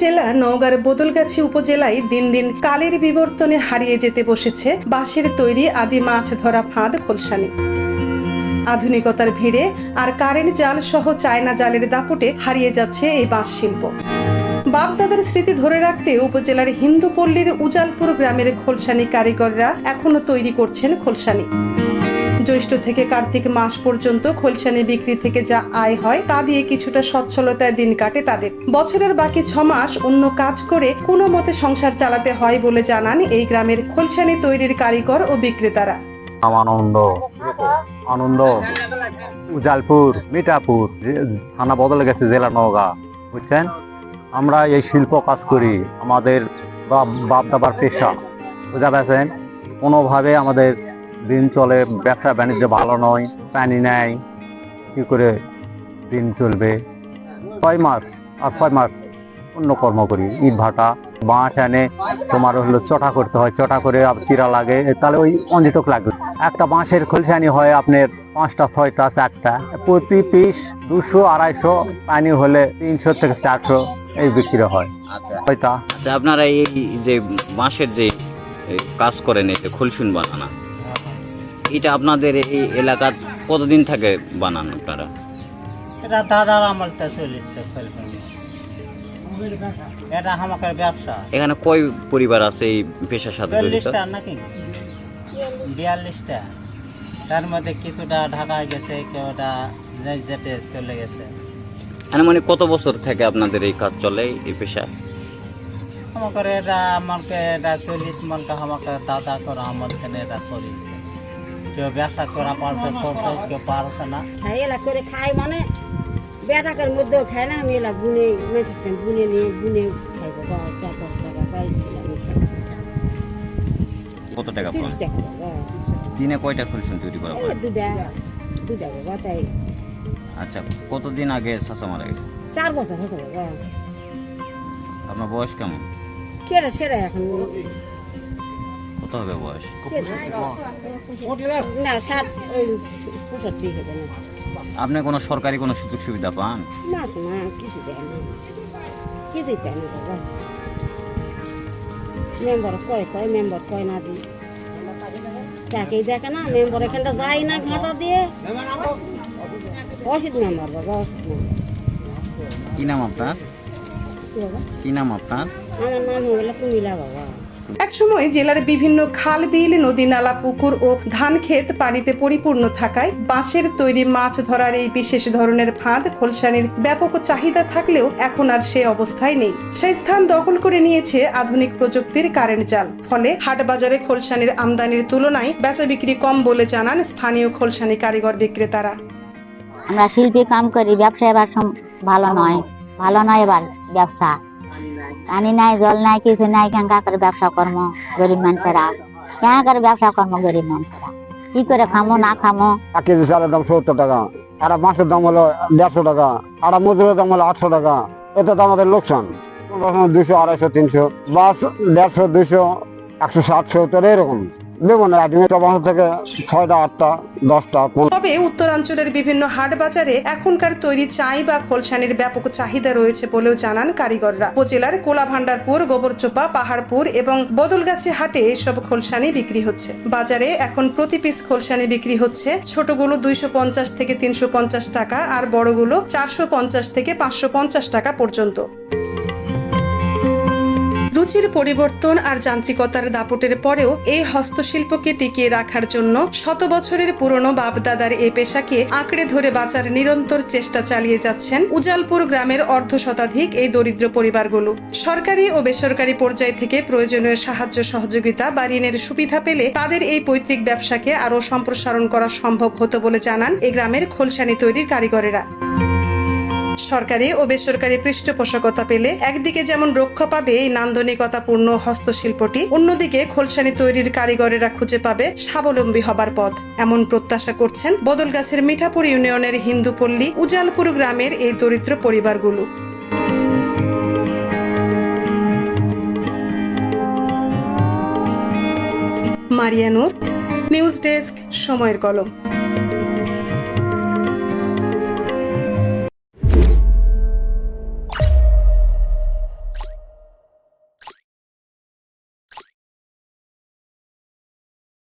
জেলা নওগাঁর বদলগাছি উপজেলায় দিন দিন কালের বিবর্তনে হারিয়ে যেতে বসেছে বাঁশের তৈরি আদি মাছ ধরা ফাঁদ খোলসানি। আধুনিকতার ভিড়ে আর কারেন্ট জাল সহ চায়না জালের দাপটে হারিয়ে যাচ্ছে এই বাঁশ শিল্প। বাপদাদার স্মৃতি ধরে রাখতে উপজেলার হিন্দুপল্লীর উজালপুর গ্রামের খোলসানি কারিগররা এখনও তৈরি করছেন খোলসানি। জ্যৈষ্ঠ থেকে কার্তিক মাস পর্যন্ত খোলসানি বিক্রি থেকে যা আয় হয় তা দিয়ে কিছুটা সচ্ছলতায় দিন কাটে তাদের। বছরের বাকি ছ মাস অন্য কাজ করে কোনো মতে সংসার চালাতে হয় বলে জানান এই গ্রামের খোলসানি তৈরির কারিগর ও বিক্রেতারা। আনন্দ আনন্দ। উজালপুর মিঠাপুর থানা বদলে গেছে জেলা নওগাঁ, বুঝছেন? আমরা এই শিল্প কাজ করি, আমাদের বাপ দাবার পেশা, বুঝা পেয়েছেন কোনোভাবে আমাদের দিন চলে, ব্যবসা বাণিজ্য ভালো নয়, পানি নেয় কি করে দিন চলবে? ছয় মাস, আর ছয় মাস অন্য কর্ম করি, ইট ভাটা, বাঁশ এনে তোমার হলো চটা করতে হয়, চটা করে চিরা লাগে তাহলে ওই অঞ্জিতক লাগবে একটা বাঁশের খোলসানি হয় আপনার পাঁচটা, ছয়টা, চারটা, প্রতি পিস দুশো, আড়াইশো, পানি হলে তিনশো থেকে চারশো এই বিক্রি হয়। আচ্ছা আপনারা এই যে বাঁশের যে কাজ করেন, এই যে খুলসুন বানানা এটা আপনাদের এই এলাকার কতদিন থাকে বানান আপনারা? এটা দাদার আমলতে ফেলফেলি এটা আমাদের ব্যবসা। এখানে কয় পরিবার আছে এই পেশার সাথে জড়িত? চল্লিশটা নাকি? বিয়াল্লিশটা। তার মধ্যে কিছুটা ঢাকায় গেছে কেউটা জেটে চলে গেছে। মানে মানে কত বছর থেকে আপনাদের এই কাজ চলে এই পেশা? আমাকে এটা আমাকে এটা চলিত মনকে আমাকে দাদা করে থেকে এটা চলিছে। ব্যবসা করা পারছে করছে কেউ পারছে না। খাই এলা করে খাই মানে বেটাকের মধ্যেও খাই না আমি এলা গুনে মেয়েছেন বুনে নিয়ে বুনে খাইবো। চার দশ টাকা পাইছিলাম কত টাকা। দিনে কয়টা খুলসুন তৈরি করা দুটা দুটা বাবা তাই। আচ্ছা কতদিন আগে চাষা মারা গেছে? চার বছর হয়েছে আপনার বয়স কেমন? কেটে সেরা এখন? কত হবে বয়স না সাত ওই হবে না আপনি কোনো সরকারি কোনো সুযোগ সুবিধা পান? না কিছু দেয় না কিছুই পায় না বাবা মেম্বার কয় কয় মেম্বার কয় না দিই তাকেই দেখে না মেম্বার এখানটা যায় না ঘাটা দিয়ে। অসিত মেম্বার বাবা অসিত মেম্বার কি নাম আপনার? কি নাম আপনার? আমার নাম হলো কুমিলা বাবা। একসময় জেলার বিভিন্ন খাল বিল নদী নালা পুকুর ও ধান ক্ষেত পানিতে পরিপূর্ণ থাকায় বাঁশের তৈরি মাছ ধরার এই বিশেষ ধরনের ফাঁদ খোলসানির ব্যাপক চাহিদা থাকলেও এখন আর সে অবস্থায় নেই। সেই স্থান দখল করে নিয়েছে আধুনিক প্রযুক্তির কারেন্ট জাল। ফলে হাট বাজারে খোলসানির আমদানির তুলনায় বেচা বিক্রি কম বলে জানান স্থানীয় খোলসানি কারিগর বিক্রেতারা। আমরা শিল্পী কাম করি, ব্যবসা এবার ভালো নয়। ভালো নয় এবার ব্যবসা। পানি নাই, জল নাই, কিছু নাই, কেন করে ব্যবসা কর্ম? গরিব মানুষেরা। কেন করে ব্যবসা কর্ম, গরিব মানুষেরা? কি করে খামো, না খামো? কেজি চালের দাম সত্তর টাকা। আর মাছের দাম হলো দেড়শো টাকা। আর মজুরের দাম হলো আটশো টাকা। এতে তো আমাদের লোকসান। দুশো, আড়াইশো, তিনশো, বাস দেড়শো, দুশো, একশো ষাট সত্তর এরকম। দেবো না একদিন থেকে ছয়টা, আটটা, দশটা তবে উত্তরাঞ্চলের বিভিন্ন হাট বাজারে এখনকার তৈরি চাই বা খোলসানির ব্যাপক চাহিদা রয়েছে বলেও জানান কারিগররা। উপজেলার কোলাভান্ডারপুর, গোবরচোপা, পাহাড়পুর এবং বদলগাছি হাটে এসব খোলসানি বিক্রি হচ্ছে। বাজারে এখন প্রতি পিস খোলসানি বিক্রি হচ্ছে ছোটগুলো দুইশো পঞ্চাশ থেকে তিনশো পঞ্চাশ টাকা আর বড়গুলো চারশো পঞ্চাশ থেকে পাঁচশো পঞ্চাশ টাকা পর্যন্ত। রুচির পরিবর্তন আর যান্ত্রিকতার দাপটের পরেও এই হস্তশিল্পকে টিকিয়ে রাখার জন্য শত বছরের পুরনো বাপদাদার এই পেশাকে আঁকড়ে ধরে বাঁচার নিরন্তর চেষ্টা চালিয়ে যাচ্ছেন উজালপুর গ্রামের অর্ধ শতাধিক এই দরিদ্র পরিবারগুলো। সরকারি ও বেসরকারি পর্যায় থেকে প্রয়োজনীয় সাহায্য সহযোগিতা বা ঋণের সুবিধা পেলে তাদের এই পৈতৃক ব্যবসাকে আরও সম্প্রসারণ করা সম্ভব হতো বলে জানান এই গ্রামের খোলসানি তৈরির কারিগরেরা। সরকারি ও বেসরকারি পৃষ্ঠপোষকতা পেলে একদিকে যেমন রক্ষা পাবে এই নান্দনিকতাপূর্ণ হস্তশিল্পটি, অন্যদিকে খোলসানি তৈরির কারিগরেরা খুঁজে পাবে স্বাবলম্বী হবার পথ। এমন প্রত্যাশা করছেন বদলগাছের মিঠাপুর ইউনিয়নের হিন্দুপল্লী উজালপুর গ্রামের এই দরিদ্র পরিবারগুলো। মারিয়ানুর নিউজ ডেস্ক, সময়ের কলম।